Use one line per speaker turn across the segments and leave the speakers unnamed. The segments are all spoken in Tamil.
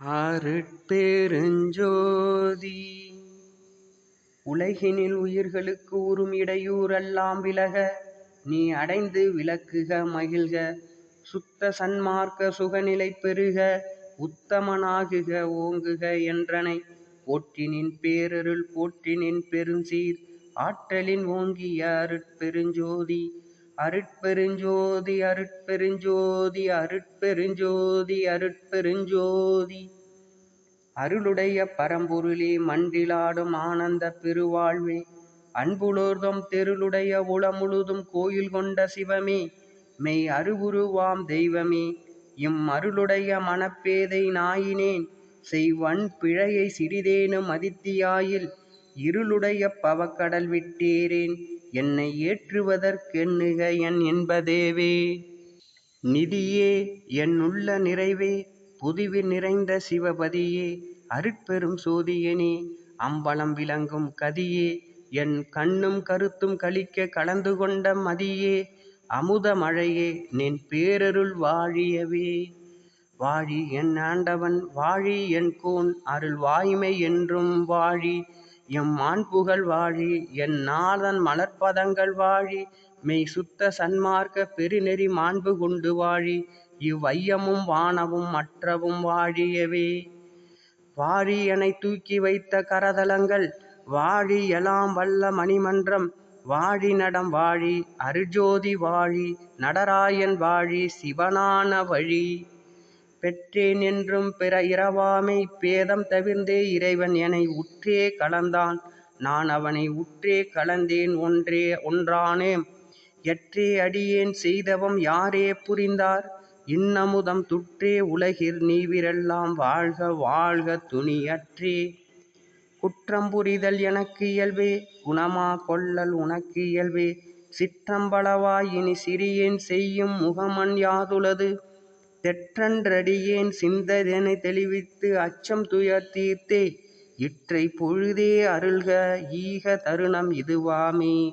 அருட்பெருஞ்சோதி உலகினில் உயிர்களுக்கு உறும் இடையூறெல்லாம் விலக நீ அடைந்து விளக்குக மகிழ்க. சுத்த சன்மார்க்க சுகநிலை பெறுக உத்தமனாகுக ஓங்குக என்றனை. போற்றினின் பேரருள் போற்றினின் பெருஞ்சீர் ஆற்றலின் ஓங்கிய அருட்பெருஞ்சோதி. அருட்பெருஞ்சோதி அருட்பெருஞ்சோதி அருட்பெருஞ்சோதி அருட்பெருஞ்சோதி. அருளுடைய பரம்பொருளே மன்றிலாடும் ஆனந்த பெருவாழ்வே. அன்புலோர்தம் தெருளுடைய உளமுழுதும் கோயில் கொண்ட சிவமே. மெய் அருவுருவாம் தெய்வமே. இம் அருளுடைய மனப்பேதை நாயினேன். செய்வன் பிழையை சிறிதேனும் மதித்தியாயில். இருளுடைய பவக்கடல் விட்டேறேன் என்னை ஏற்றுவதற்கெண்ணுக என் என்பதேவே. நிதியே என் உள்ள நிறைவே புதுவில் நிறைந்த சிவபதியே அருட்பெரும் சோதியனே அம்பலம் விளங்கும் கதியே என் கண்ணும் கருத்தும் கழிக்க கலந்து கொண்ட மதியே அமுத மழையே நின் பேரருள் வாழியவே. வாழி என் ஆண்டவன் வாழி என் கோன் அருள் வாய்மை என்றும் வாழி எம் மாண்புகள் வாழி என் நாதன் மலர்ப்பதங்கள் வாழி மெய் சுத்த சன்மார்க்க பெருநெறி மாண்பு கொண்டு வாழி இவ்வையமும் வானவும் மற்றவும் வாழியவே. வாழி எனை தூக்கி வைத்த கரதலங்கள் வாழி எலாம் வல்ல மணிமன்றம் வாழி நடம் வாழி அருஜோதி வாழி நடராயன் வாழி சிவனான வழி. பெற்றேன் என்றும் பிற இரவாமை பேதம் தவிர்ந்தே இறைவன் எனை உற்றே கலந்தான் நான் அவனை உற்றே கலந்தேன் ஒன்றே ஒன்றானேம் எற்றே அடியேன் செய்தவம் யாரே புரிந்தார்? இன்னமுதம் துற்றே உலகிர் நீவிரெல்லாம் வாழ்க வாழ்க துணியற்றே. குற்றம் புரிதல் எனக்கு இயல்பே குணமா கொள்ளல் உனக்கு இயல்பே. சிற்றம்பளவாய் இனி சிறியேன் செய்யும் முகமன் யாதுளது? தெற்றன்றடியேன் சிந்ததெனை தெளிவித்து அச்சம் துயர் தீர்த்தே இற்றை பொழுதே அருள்க ஈக தருணம் இதுவாமே.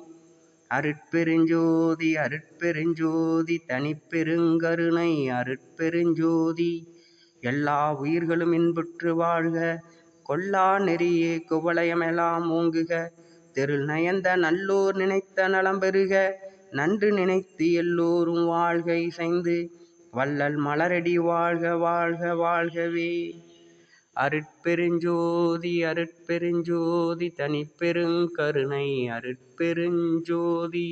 அருட்பெருஞ்சோதி அருட்பெருஞ்சோதி தனிப்பெருங்கருணை அருட்பெருஞ்சோதி. எல்லா உயிர்களும் இன்புற்று வாழ்க. கொல்லா நெறியே குவளையமெல்லாம் ஓங்குக. தெருள் நயந்த நல்லோர் நினைத்த நலம் பெறுக. நன்று நினைத்து எல்லோரும் வாழ்க இசைந்து. வள்ளல் மலரடி வாழ்க வாழ்க வாழ்கவே. அருட்பெருஞ்சோதி அருட்பெருஞ்சோதி தனிப்பெருங்கருணை அருட்பெருஞ்சோதி.